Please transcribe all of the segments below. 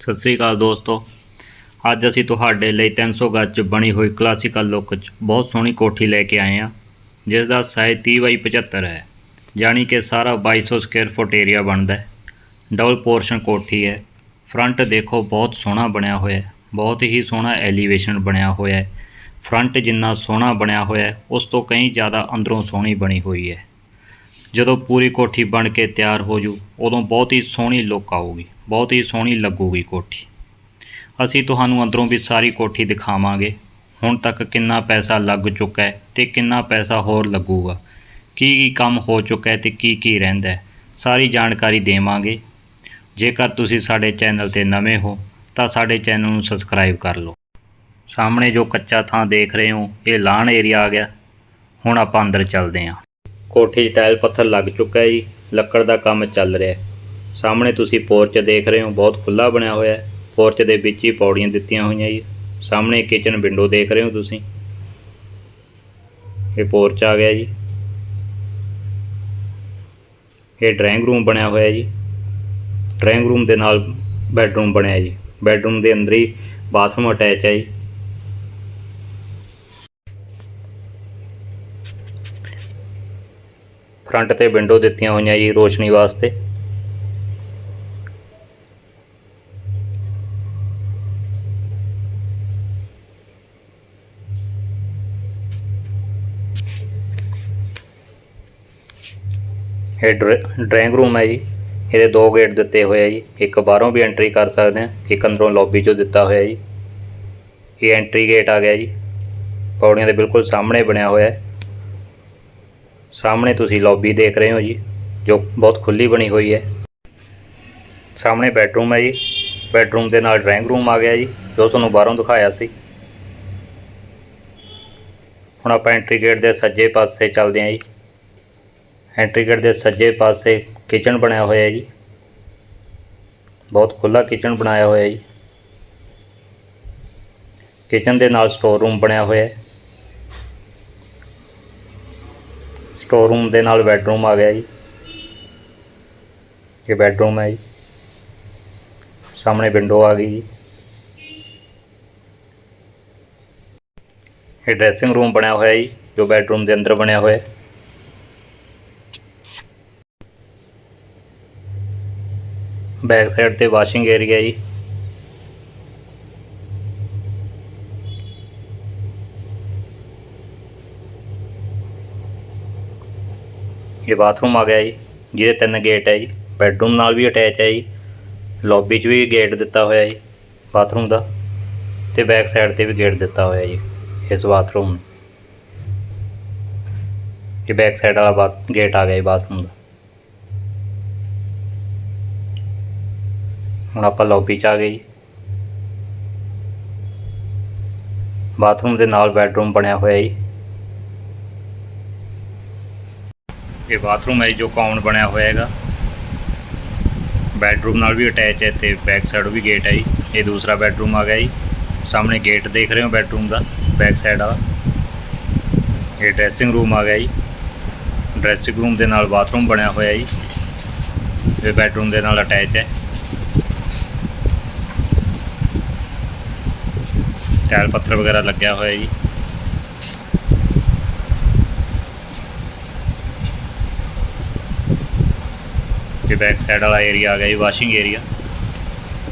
ਸਤਿ ਸ੍ਰੀ ਅਕਾਲ ਦੋਸਤੋ। ਅੱਜ ਅਸੀਂ ਤੁਹਾਡੇ ਲਈ 300 ਗਜ਼ 'ਚ ਬਣੀ ਹੋਈ ਕਲਾਸੀਕਲ ਲੁੱਕ 'ਚ ਬਹੁਤ ਸੋਹਣੀ ਕੋਠੀ ਲੈ ਕੇ ਆਏ ਹਾਂ ਜਿਸ ਦਾ ਸਾਈਜ਼ 30 ਬਾਈ 75 ਹੈ ਜਾਣੀ ਕਿ ਸਾਰਾ 2200 ਸਕੁਅਰ ਫੁੱਟ ਏਰੀਆ ਬਣਦਾ ਹੈ। ਡਬਲ ਪੋਰਸ਼ਨ ਕੋਠੀ ਹੈ ਫਰੰਟ ਦੇਖੋ ਬਹੁਤ ਸੋਹਣਾ ਬਣਿਆ ਹੋਇਆ ਹੈ, ਬਹੁਤ ਹੀ ਸੋਹਣਾ ਐਲੀਵੇਸ਼ਨ ਬਣਿਆ ਹੋਇਆ ਹੈ। ਫਰੰਟ ਜਿੰਨਾ ਸੋਹਣਾ ਬਣਿਆ ਹੋਇਆ ਹੈ, ਉਸ ਤੋਂ ਕਈ ਜ਼ਿਆਦਾ ਅੰਦਰੋਂ ਸੋਹਣੀ ਬਣੀ ਹੋਈ ਹੈ। ਜਦੋਂ ਪੂਰੀ ਕੋਠੀ ਬਣ ਕੇ ਤਿਆਰ ਹੋ ਜੂ, ਉਦੋਂ ਬਹੁਤ ਹੀ ਸੋਹਣੀ ਲੁੱਕ ਆਊਗੀ। ਬਹੁਤ ਹੀ ਸੋਹਣੀ ਲੱਗੂਗੀ ਕੋਠੀ। ਅਸੀਂ ਤੁਹਾਨੂੰ ਅੰਦਰੋਂ ਵੀ ਸਾਰੀ ਕੋਠੀ ਦਿਖਾਵਾਂਗੇ। ਹੁਣ ਤੱਕ ਕਿੰਨਾ ਪੈਸਾ ਲੱਗ ਚੁੱਕਾ ਹੈ ਤੇ ਕਿੰਨਾ ਪੈਸਾ ਹੋਰ ਲੱਗੂਗਾ। ਕੀ ਕੀ ਕੰਮ ਹੋ ਚੁੱਕਾ ਹੈ ਤੇ ਕੀ ਕੀ ਰਹਿੰਦਾ ਹੈ, ਸਾਰੀ ਜਾਣਕਾਰੀ ਦੇਵਾਂਗੇ। ਜੇਕਰ ਤੁਸੀਂ ਸਾਡੇ ਚੈਨਲ ਤੇ ਨਵੇਂ ਹੋ, ਤਾਂ ਸਾਡੇ ਚੈਨਲ ਨੂੰ ਸਬਸਕ੍ਰਾਈਬ ਕਰ ਲਓ। ਸਾਹਮਣੇ ਜੋ ਕੱਚਾ ਥਾਂ ਦੇਖ ਰਹੇ ਹੋ, ਇਹ ਲਾਣ ਏਰੀਆ ਆ ਗਿਆ। ਹੁਣ ਆਪਾਂ ਅੰਦਰ ਚੱਲਦੇ ਹਾਂ। ਕੋਠੀ 'ਚ ਟਾਇਲ ਪੱਥਰ ਲੱਗ ਚੁੱਕਾ ਹੈ ਜੀ, ਲੱਕੜ ਦਾ ਕੰਮ ਚੱਲ ਰਿਹਾ ਹੈ। ਸਾਹਮਣੇ ਤੁਸੀਂ ਪੋਰਚ ਦੇਖ ਰਹੇ ਹੋ, ਬਹੁਤ ਖੁੱਲਾ ਬਣਿਆ ਹੋਇਆ ਹੈ। ਪੋਰਚ ਦੇ ਵਿੱਚ ਹੀ ਪੌੜੀਆਂ ਦਿੱਤੀਆਂ ਹੋਈਆਂ ਜੀ। ਸਾਹਮਣੇ ਕਿਚਨ ਵਿੰਡੋ ਦੇਖ ਰਹੇ ਹੋ ਤੁਸੀਂ। ਇਹ ਪੋਰਚ ਆ ਗਿਆ ਜੀ। ਇਹ ਡਰਾਇੰਗ ਰੂਮ ਬਣਿਆ ਹੋਇਆ ਜੀ। ਡਰਾਇੰਗ ਰੂਮ ਦੇ ਨਾਲ ਬੈੱਡਰੂਮ ਬਣਿਆ ਜੀ। ਬੈੱਡਰੂਮ ਦੇ ਅੰਦਰ ਹੀ ਬਾਥਰੂਮ ਅਟੈਚ ਹੈ ਜੀ। ਫਰੰਟ ਤੇ ਵਿੰਡੋ ਦਿੱਤੀਆਂ ਹੋਈਆਂ ਜੀ ਰੋਸ਼ਨੀ ਵਾਸਤੇ। ਇਹ ਡਰਾਇੰਗ ਰੂਮ ਹੈ ਜੀ। ਇਹਦੇ ਦੋ ਗੇਟ ਦਿੱਤੇ ਹੋਏ ਆ ਜੀ। ਇੱਕ ਬਾਹਰੋਂ ਵੀ ਐਂਟਰੀ ਕਰ ਸਕਦੇ ਆ ਇੱਕ ਅੰਦਰੋਂ ਲੌਬੀ ਚੋਂ ਦਿੱਤਾ ਹੋਇਆ ਜੀ। ਇਹ ਐਂਟਰੀ ਗੇਟ ਆ ਗਿਆ ਜੀ। ਪੌੜੀਆਂ ਦੇ ਬਿਲਕੁਲ ਸਾਹਮਣੇ ਬਣਿਆ ਹੋਇਆ ਹੈ। ਸਾਹਮਣੇ ਤੁਸੀਂ ਲੌਬੀ ਦੇਖ ਰਹੇ ਹੋ ਜੀ, ਜੋ ਬਹੁਤ ਖੁੱਲੀ ਬਣੀ ਹੋਈ ਹੈ। ਸਾਹਮਣੇ ਬੈਡਰੂਮ ਹੈ ਜੀ। ਬੈਡਰੂਮ ਦੇ ਨਾਲ ਡਰਾਇੰਗ ਰੂਮ ਆ ਗਿਆ ਜੀ, ਜੋ ਤੁਹਾਨੂੰ ਬਾਹਰੋਂ ਦਿਖਾਇਆ ਸੀ। ਹੁਣ ਆਪਾਂ ਐਂਟਰੀ ਗੇਟ ਦੇ ਸੱਜੇ ਪਾਸੇ ਚੱਲਦੇ ਹਾਂ ਜੀ। ਐਂਟਰੀ ਗੇਟ ਦੇ ਸੱਜੇ ਪਾਸੇ ਕਿਚਨ ਬਣਿਆ ਹੋਇਆ ਹੈ ਜੀ। ਬਹੁਤ ਖੁੱਲਾ ਕਿਚਨ ਬਣਾਇਆ ਹੋਇਆ ਹੈ ਜੀ। ਕਿਚਨ ਦੇ ਨਾਲ ਸਟੋਰ ਰੂਮ ਬਣਿਆ ਹੋਇਆ ਹੈ। ਸਟੋਰ ਰੂਮ ਦੇ ਨਾਲ ਬੈੱਡਰੂਮ ਆ ਗਿਆ ਜੀ। ਇਹ ਬੈੱਡਰੂਮ ਹੈ ਜੀ। ਸਾਹਮਣੇ ਵਿੰਡੋ ਆ ਗਈ ਜੀ। ਇਹ ਡਰੈਸਿੰਗ ਰੂਮ ਬਣਿਆ ਹੋਇਆ ਜੀ, ਜੋ ਬੈੱਡਰੂਮ ਦੇ ਅੰਦਰ ਬਣਿਆ ਹੋਇਆ ਹੈ। ਬੈਕ ਸਾਈਡ ਤੇ ਵਾਸ਼ਿੰਗ ਏਰੀਆ ਜੀ। ਇਹ ਬਾਥਰੂਮ ਆ ਗਿਆ ਜੀ, ਜਿਹਦੇ ਤਿੰਨ ਗੇਟ ਹੈ ਜੀ। ਬੈੱਡਰੂਮ ਨਾਲ ਵੀ ਅਟੈਚ ਹੈ ਜੀ। ਲੌਬੀ 'ਚ ਵੀ ਗੇਟ ਦਿੱਤਾ ਹੋਇਆ ਜੀ, ਬਾਥਰੂਮ ਦਾ। ਤੇ ਬੈਕ ਸਾਈਡ ਤੇ ਵੀ ਗੇਟ ਦਿੱਤਾ ਹੋਇਆ ਜੀ, ਇਸ ਬਾਥਰੂਮ ਨੂੰ। ਇਹ ਬੈਕ ਸਾਈਡ ਵਾਲਾ ਬਾਥ, ਗੇਟ ਆ ਗਿਆ ਜੀ ਬਾਥਰੂਮ ਦਾ। ਹੁਣ ਆਪਾਂ ਲੌਬੀ 'ਚ ਆ ਗਏ ਜੀ। ਬਾਥਰੂਮ ਦੇ ਨਾਲ ਬੈੱਡਰੂਮ ਬਣਿਆ ਹੋਇਆ ਜੀ। ਇਹ ਬਾਥਰੂਮ ਹੈ ਜੋ ਕਾਮਨ ਬਣਿਆ ਹੋਇਆ ਹੈਗਾ। ਬੈੱਡਰੂਮ ਨਾਲ ਵੀ ਅਟੈਚ ਹੈ ਤੇ ਬੈਕ ਸਾਈਡ ਵੀ ਗੇਟ ਹੈ ਜੀ। ਇਹ ਦੂਸਰਾ ਬੈੱਡਰੂਮ ਆ ਗਿਆ ਜੀ। ਸਾਹਮਣੇ ਗੇਟ ਦੇਖ ਰਹੇ ਹੋ ਬੈੱਡਰੂਮ ਦਾ ਬੈਕ ਸਾਈਡ ਵਾਲਾ। ਇਹ ਡਰੈਸਿੰਗ ਰੂਮ ਆ ਗਿਆ ਜੀ। ਡਰੈਸਿੰਗ ਰੂਮ ਦੇ ਨਾਲ ਬਾਥਰੂਮ ਬਣਿਆ ਹੋਇਆ ਜੀ। ਇਹ ਬੈੱਡਰੂਮ ਦੇ ਨਾਲ ਅਟੈਚ ਹੈ। ਟਾਇਲ ਪੱਥਰ ਵਗੈਰਾ ਲੱਗਿਆ ਹੋਇਆ ਜੀ। ਤੇ ਬੈਕ ਸਾਈਡ ਵਾਲਾ ਏਰੀਆ ਆ ਗਿਆ ਜੀ ਵਾਸ਼ਿੰਗ ਏਰੀਆ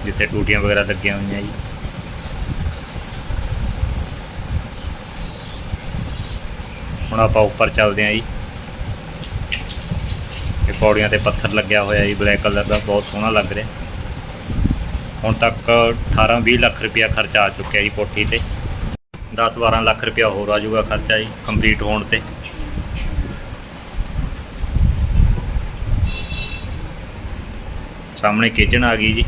ਜਿੱਥੇ ਟੂਟੀਆਂ ਵਗੈਰਾ ਲੱਗੀਆਂ ਹੋਈਆਂ ਜੀ। ਹੁਣ ਆਪਾਂ ਉੱਪਰ ਚੱਲਦੇ ਹਾਂ ਜੀ। ਇਹ ਪੌੜੀਆਂ ਤੇ ਪੱਥਰ ਲੱਗਿਆ ਹੋਇਆ ਜੀ ਬਲੈਕ ਕਲਰ ਦਾ, ਬਹੁਤ ਸੋਹਣਾ ਲੱਗ ਰਿਹਾ। ਹੁਣ ਤੱਕ 18-20 ਲੱਖ ਰੁਪਇਆ ਖਰਚਾ ਆ ਚੁੱਕਿਆ ਜੀ ਕੋਠੀ ਤੇ। 10-12 ਲੱਖ ਰੁਪਇਆ ਹੋਰ ਆ ਜਾਊਗਾ ਖਰਚਾ ਜੀ ਕੰਪਲੀਟ ਹੋਣ ਤੇ। ਸਾਹਮਣੇ ਕਿਚਨ ਆ ਗਈ ਜੀ।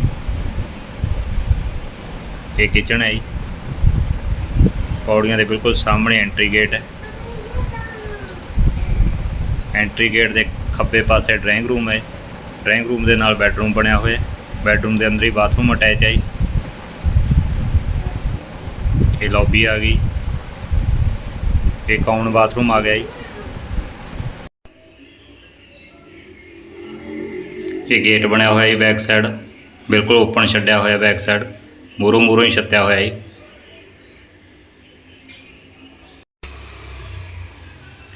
ਇਹ ਕਿਚਨ ਹੈ ਜੀ। ਪੌੜੀਆਂ ਦੇ ਬਿਲਕੁਲ ਸਾਹਮਣੇ ਐਂਟਰੀ ਗੇਟ ਹੈ। ਐਂਟਰੀ ਗੇਟ ਦੇ ਖੱਬੇ ਪਾਸੇ ਡਰਾਇੰਗ ਰੂਮ ਹੈ। ਡਰਾਇੰਗ ਰੂਮ ਦੇ ਨਾਲ ਬੈੱਡਰੂਮ ਬਣਿਆ ਹੋਇਆ ਹੈ। ਬੈਡਰੂਮ ਦੇ ਅੰਦਰ ਹੀ ਬਾਥਰੂਮ ਅਟੈਚ ਹੈ ਜੀ। ਇਹ ਲੌਬੀ ਆ ਗਈ। ਇਹ ਕਾਮਨ ਬਾਥਰੂਮ ਆ ਗਿਆ ਜੀ? ਇਹ ਗੇਟ ਬਣਿਆ ਹੋਇਆ ਜੀ ਬੈਕ ਸਾਈਡ ਬਿਲਕੁਲ ਓਪਨ ਛੱਡਿਆ ਹੋਇਆ ਬੈਕ ਸਾਈਡ ਮੂਰੋਂ ਮੂਰੋਂ ਹੀ ਛੱਤਿਆ ਹੋਇਆ ਜੀ।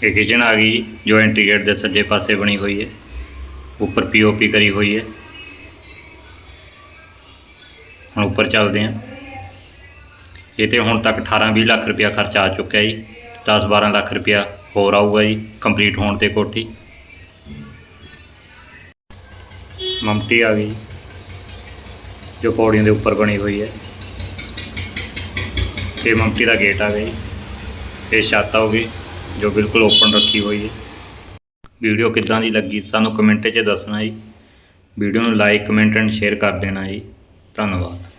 ਇਹ ਕਿਚਨ ਆ ਗਈ ਜੋ ਐਂਟਰੀ ਗੇਟ ਦੇ ਸੱਜੇ ਪਾਸੇ ਬਣੀ ਹੋਈ ਹੈ। ਉੱਪਰ ਪੀਓਪੀ ਕਰੀ ਹੋਈ ਹੈ। ਹੁਣ ਉੱਪਰ ਚੱਲਦੇ ਹਾਂ। ਇਹ ਤੇ ਹੁਣ ਤੱਕ 18-20 ਲੱਖ ਰੁਪਇਆ ਖਰਚਾ ਆ ਚੁੱਕਿਆ ਜੀ। 10-12 ਲੱਖ ਰੁਪਇਆ ਹੋਰ ਆਊਗਾ ਜੀ ਕੰਪਲੀਟ ਹੋਣ ਤੇ ਕੋਠੀ। ਮਮਟੀ ਆ ਗਈ ਜੋ ਪੌੜੀਆਂ ਦੇ ਉੱਪਰ ਬਣੀ ਹੋਈ ਹੈ। ਇਹ ਮਮਟੀ ਦਾ ਗੇਟ ਆ ਗਿਆ ਜੀ। ਇਹ ਛੱਤ ਆਊਗੀ ਜੋ ਬਿਲਕੁਲ ਓਪਨ ਰੱਖੀ ਹੋਈ ਹੈ। ਵੀਡੀਓ ਕਿੱਦਾਂ ਦੀ ਲੱਗੀ ਸਾਨੂੰ ਕਮੈਂਟ 'ਚ ਦੱਸਣਾ ਜੀ। ਵੀਡੀਓ ਨੂੰ ਲਾਈਕ ਕਮੈਂਟ ਐਂਡ ਸ਼ੇਅਰ ਕਰ ਦੇਣਾ ਜੀ। ਧੰਨਵਾਦ